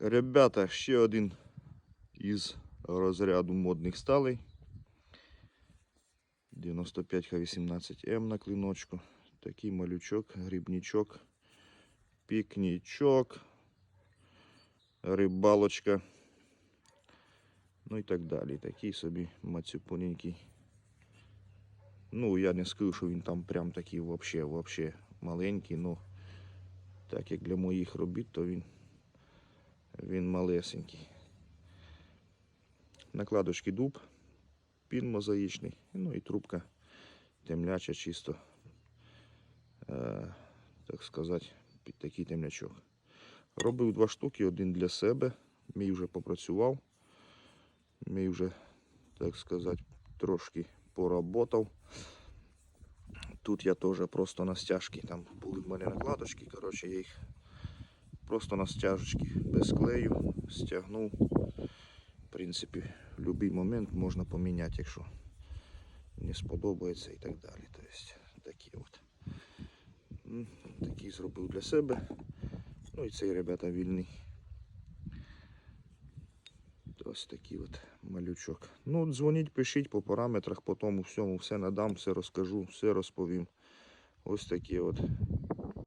Ребята, ще один із розряду модних сталей. 95Х18М на клиночку. Такий малючок, грибничок, пікнічок, рибалочка. Ну і так далі. Такий собі мацюпоненький. Ну, я не скажу, що він там прям такий вообще, вообще маленький, ну так як для моїх робіт, то він, він малесенький. Накладочки дуб, пін мозаїчний, ну і трубка темляча чисто, е, так сказати, під такий темлячок. Робив два штуки, один для себе, мій вже попрацював, мій вже, так сказати, трошки поработав. Тут я теж просто на стяжки, там були в мене накладочки, коротше, я їх просто на стяжечки без клею стягнув. В принципі, в будь-який момент можна поміняти, якщо не сподобається і так далі. Тобто, такі от. Такий зробив для себе. Ну і цей, ребята, вільний. Ось такий от малючок. Ну, дзвоніть, пишіть по параметрах, по тому всьому, все надам, все розкажу, все розповім. Ось такі от